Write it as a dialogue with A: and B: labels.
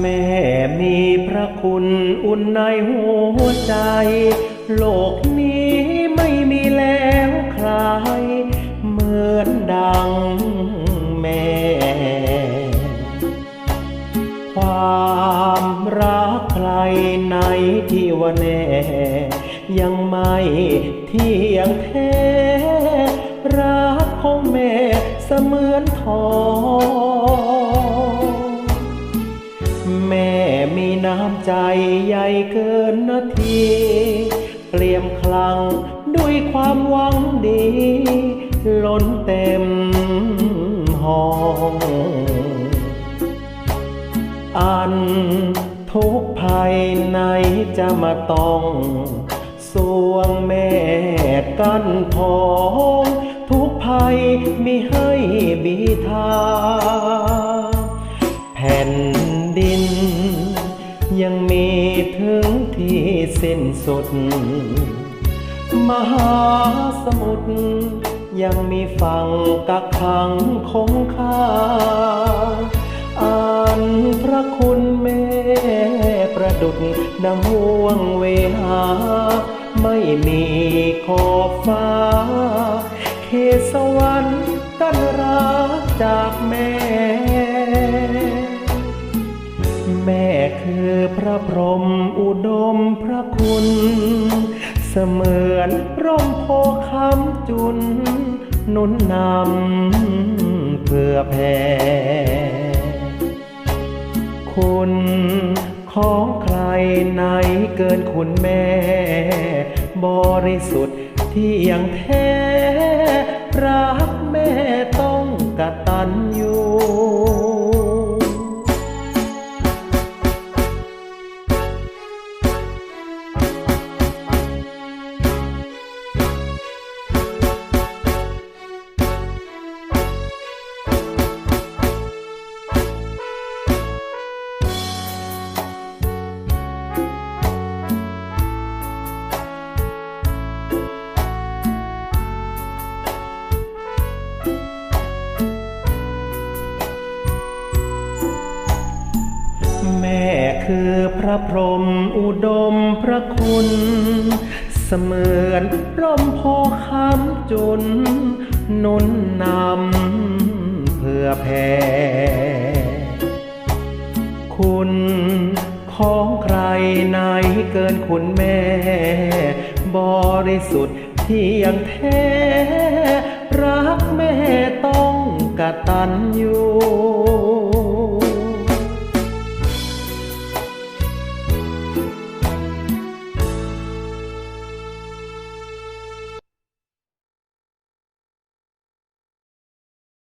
A: แม่มีพระคุณอุ่นในหัวใจ โลกนี้ไม่มีแล้วใคร เหมือนดังแม่ ความรักใครในที่ว่าแน่ยังไม่เที่ยงแท้ รักของแม่เสมือนทอง มีน้ำใจใหญ่เกินนาที เปลี่ยมคลังด้วยความหวังดี ล้นเต็มห้องอันทุกภัยในจะมาต้องสวงแม่กั้นพอง ทุกภัยมีให้บีทา ยังมีถึงที่สิ้นสุด มหาสมุทรยังมีฝั่งกักขังคงคาอ่านพระคุณแม่ประดุดดังห่วงเวหา ไม่มีขอบฟ้าเขสวรรค์กันรักจากแม่ อพระพรหมอุดมพระคุณ เสมือนร่มโพคำจุนนุนนำเพื่อแผ่คุณของใครไหนเกินคุณแม่ บริสุทธิ์ที่ยังแท้รัก คือพระพรหมอุดมพระคุณ เสมือนร่มโพคำจุนนุนนำเพื่อแผ่คุณของใครไหนเกินคุณแม่ บริสุทธิ์ที่ยังแท้ รักแม่ต้องกตัญญู